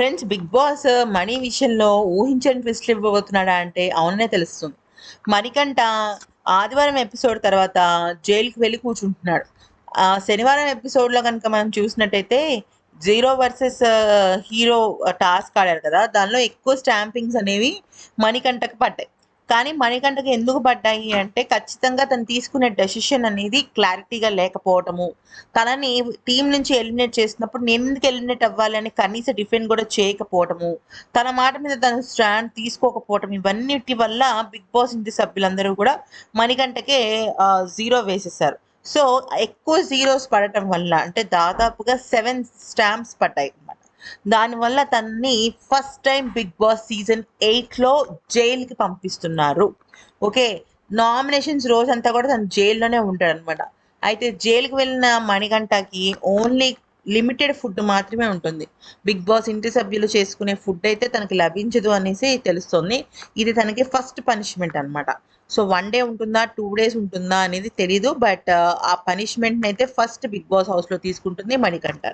Friends big boss money విషయంలో ఊహించని ట్విస్ట్లు ఇవ్వబోతున్నాడా అంటే అవుననే తెలుస్తుంది. మణికంట ఆదివారం ఎపిసోడ్ తర్వాత జైలుకి వెళ్ళి కూర్చుంటున్నాడు. ఆ శనివారం ఎపిసోడ్లో కనుక మనం చూసినట్టయితే జీరో వర్సెస్ హీరో టాస్క్ ఆడారు కదా. దానిలో ఎక్కువ స్టాంపింగ్స్ అనేవి మణికంటకు పడ్డాయి. కానీ మణికంటకు ఎందుకు పడ్డాయి అంటే ఖచ్చితంగా తను తీసుకునే డెసిషన్ అనేది క్లారిటీగా లేకపోవటము. తనని టీం నుంచి ఎలిమినేట్ చేసినప్పుడు నేను ఎందుకు ఎలిమినేట్ అవ్వాలి అని కనీస డిఫెండ్ కూడా చేయకపోవటము. తన మాట మీద తను స్టాండ్ తీసుకోకపోవటం ఇవన్నిటి వల్ల బిగ్ బాస్ ఇంటి సభ్యులందరూ కూడా మణికంటకే జీరో వేసేసారు. సో ఎక్కువ జీరోస్ పడటం వల్ల అంటే దాదాపుగా సెవెన్ స్టాంప్స్ పడ్డాయి. దానివల్ల తనని first time Big Boss season ఎయిట్లో జైలుకి పంపిస్తున్నారు. ఓకే నామినేషన్స్ రోజంతా కూడా తను జైల్లోనే ఉంటాడు అనమాట అయితే జైలుకి వెళ్ళిన మణిగంటకి ఓన్లీ లిమిటెడ్ ఫుడ్ మాత్రమే ఉంటుంది. బిగ్ బాస్ ఇంటి సభ్యులు చేసుకునే ఫుడ్ అయితే తనకి లభించదు అనేసి తెలుస్తుంది. ఇది తనకి ఫస్ట్ పనిష్మెంట్ అనమాట సో వన్ డే ఉంటుందా టూ డేస్ ఉంటుందా అనేది తెలీదు. బట్ ఆ పనిష్మెంట్ని అయితే ఫస్ట్ బిగ్ బాస్ హౌస్లో తీసుకుంటుంది మణికంఠ.